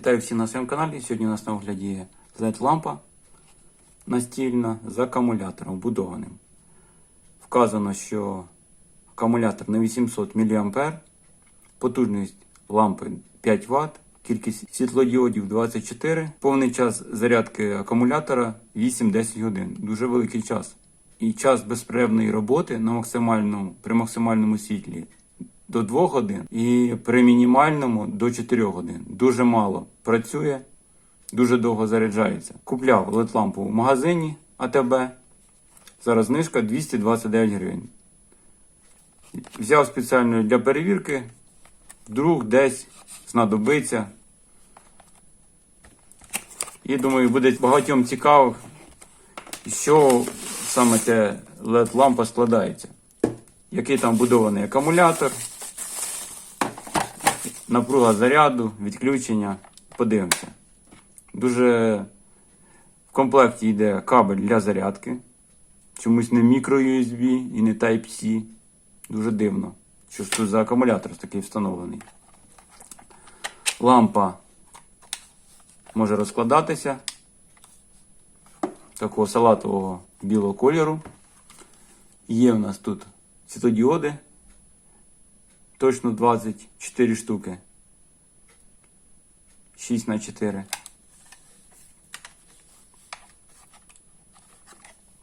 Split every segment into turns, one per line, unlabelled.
Вітаю всіх на своєму каналі. Сьогодні у нас на огляді LED-лампа настільна з акумулятором вбудованим. Вказано, що акумулятор на 800 мА, потужність лампи 5 Вт, кількість світлодіодів 24, повний час зарядки акумулятора 8-10 годин. Дуже великий час. І час безперервної роботи на максимальному, при максимальному світлі до 2 годин і при мінімальному до 4 годин. Дуже мало працює, дуже довго заряджається. Купляв LED-лампу в магазині АТБ. Зараз знижка 229 гривень. Взяв спеціально для перевірки. Вдруг десь знадобиться. І думаю, буде багатьом цікаво, чого саме ця LED-лампа складається. Який там будований акумулятор, напруга заряду, відключення. Подивимося. Дуже в комплекті йде кабель для зарядки. Чомусь не мікро-USB і не Type-C. Дуже дивно. Що ж тут за акумулятор такий встановлений. Лампа може розкладатися. Такого салатового білого кольору. Є в нас тут світодіоди. Точно 24 штуки. 6 на 4.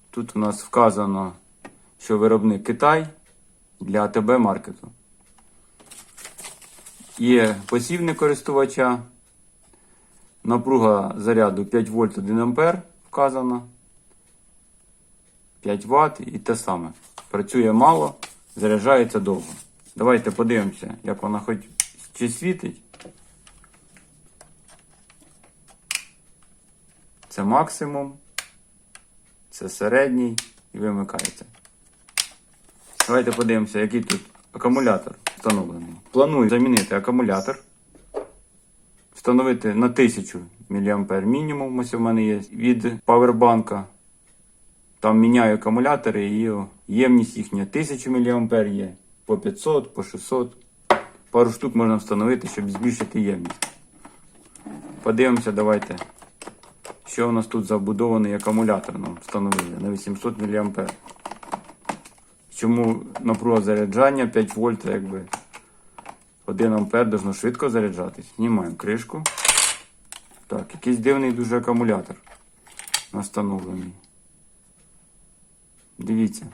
Тут у нас вказано, що виробник Китай для АТБ маркету. Є посівник користувача. Напруга заряду 5 вольт 1 ампер вказано. 5 Вт і те саме. Працює мало, заряджається довго. Давайте подивимося, як вона хоч чи світить. Це максимум. Це середній і вимикається. Давайте подивимося, який тут акумулятор встановлений. Планую замінити акумулятор. Встановити на 1000 мА мінімум. Ось у мене є від павербанка. Там міняю акумулятори і ємність їхня 1000 мА є, по 500, по 600. Пару штук можна встановити, щоб збільшити ємність. Подивимося, давайте. Що у нас тут забудований акумулятор нам встановили на 800 мА. Чому напруга заряджання 5 вольт, якби 1 ампер должно швидко заряджатись. Знімаємо кришку. Так, якийсь дивний дуже акумулятор настановлений. Дивіться,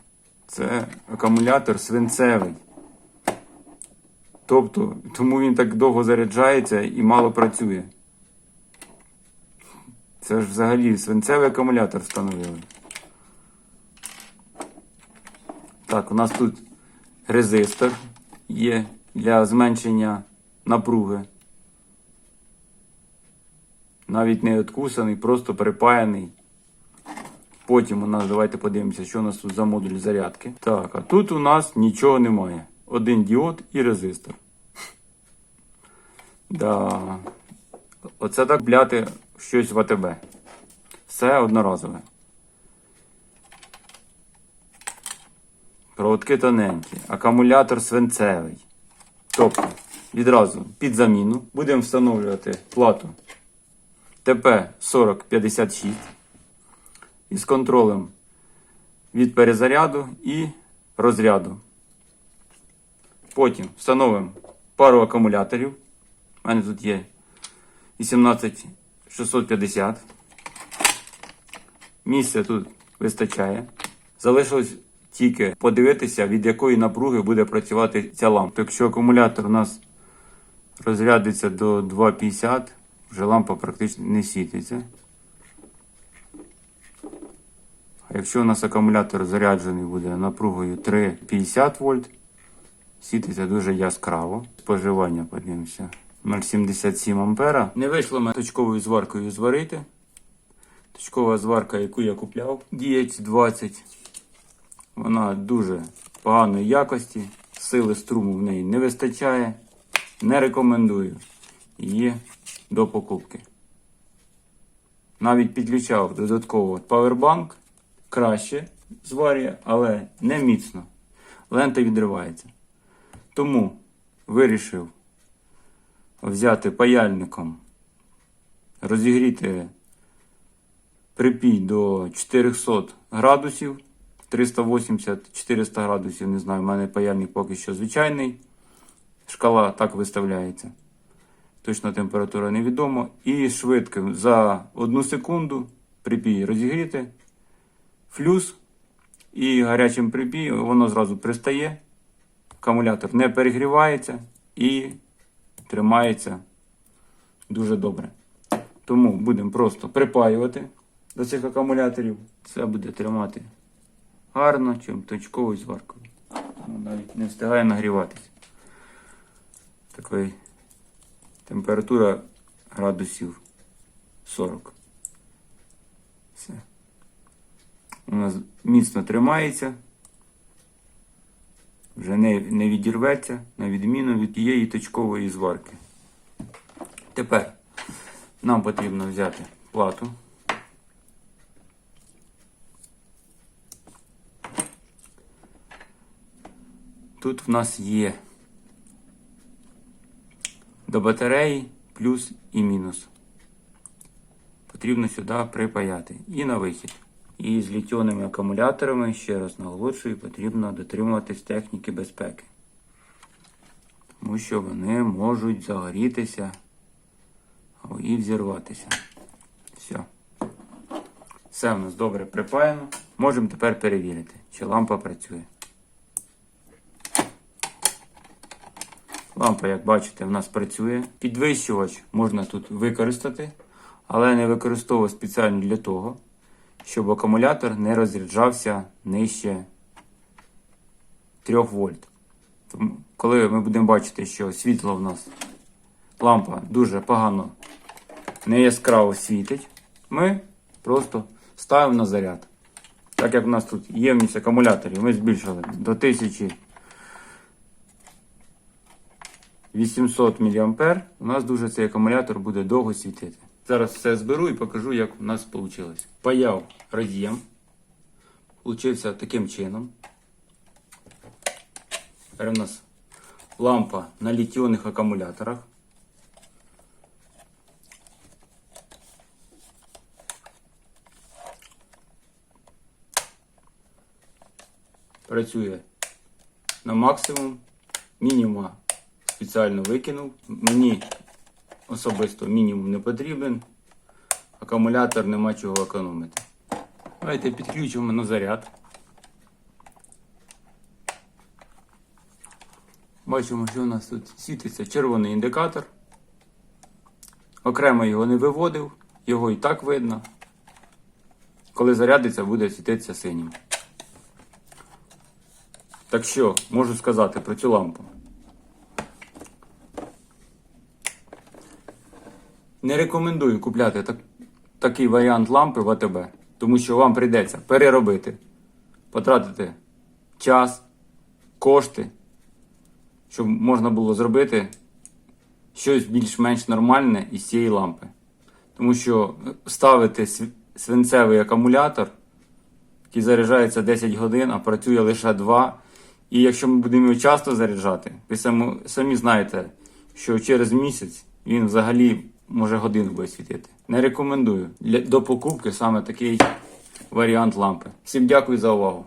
це акумулятор свинцевий. Тобто, тому він так довго заряджається і мало працює. Це ж взагалі свинцевий акумулятор встановили. Так, у нас тут резистор є для зменшення напруги. Навіть не откусаний, просто припаяний. Потім у нас, давайте подивимося, що у нас тут за модуль зарядки. Так, а тут у нас нічого немає. Один діод і резистор. Да. Оце так бляти щось в АТБ. Все одноразове. Проводки тоненькі, акумулятор свинцевий. Тобто, відразу під заміну будемо встановлювати плату ТП-4056 із контролем від перезаряду і розряду. Потім встановимо пару акумуляторів. У мене тут є 18650. Місця тут вистачає. Залишилось тільки подивитися, від якої напруги буде працювати ця лампа. Якщо акумулятор у нас розрядиться до 2,50, вже лампа практично не світиться. А якщо у нас акумулятор заряджений буде напругою 3,50 вольт, світиться дуже яскраво. Споживання подивимося. 0,77 ампера. Не вийшло мене точковою зваркою зварити. Точкова зварка, яку я купляв, DH20. Вона дуже поганої якості, сили струму в неї не вистачає. Не рекомендую її до покупки. Навіть підключав додатково павербанк, краще зварює, але не міцно. Лента відривається. Тому вирішив взяти паяльником розігріти припій до 400 градусів, 380-400 градусів, не знаю, в мене паяльник поки що звичайний. Шкала так виставляється. Точна температура невідома. І швидко за одну секунду припій розігріти, флюс і гарячим припієм воно зразу пристає. Акумулятор не перегрівається і тримається дуже добре. Тому будемо просто припаювати до цих акумуляторів. Це буде тримати гарно, чим точковою зваркою. Навіть не встигає нагріватися. Такої температура градусів 40. Все. У нас міцно тримається. Вже не, не відірветься, на відміну від тієї точкової зварки. Тепер нам потрібно взяти плату. Тут в нас є до батареї плюс і мінус. Потрібно сюди припаяти. І на вихід. І з літіонними акумуляторами, ще раз наголошую, потрібно дотримуватись техніки безпеки. Тому що вони можуть загорітися і взірватися. Все. Все в нас добре припаяно. Можемо тепер перевірити, чи лампа працює. Лампа, як бачите, в нас працює. Підвищувач можна тут використати, але не використовую спеціально для того, щоб акумулятор не розряджався нижче 3 вольт. Тому, коли ми будемо бачити, що світло в нас лампа дуже погано не яскраво світить, ми просто ставимо на заряд. Так як в нас тут ємність акумуляторів, ми збільшили до 1000 800 мА, у нас дуже цей акумулятор буде довго світити. Зараз все зберу і покажу, як у нас вийшло. Паяв роз'єм. Получився таким чином. Тепер у нас лампа на літіонних акумуляторах. Працює на максимум. Мінімум спеціально викинув. Мені особисто мінімум не потрібен. Акумулятор нема чого економити. Давайте підключимо на заряд. Бачимо, що у нас тут світиться червоний індикатор. Окремо його не виводив, його і так видно. Коли зарядиться, буде світитися синім. Так що можу сказати про цю лампу. Не рекомендую купляти так, такий варіант лампи в АТБ, тому що вам прийдеться переробити, потратити час, кошти, щоб можна було зробити щось більш-менш нормальне із цієї лампи. Тому що ставити свинцевий акумулятор, який заряджається 10 годин, а працює лише 2. І якщо ми будемо його часто заряджати, ви самі, знаєте, що через місяць він взагалі може годину буде світити. Не рекомендую для, до покупки саме такий варіант лампи. Всім дякую за увагу.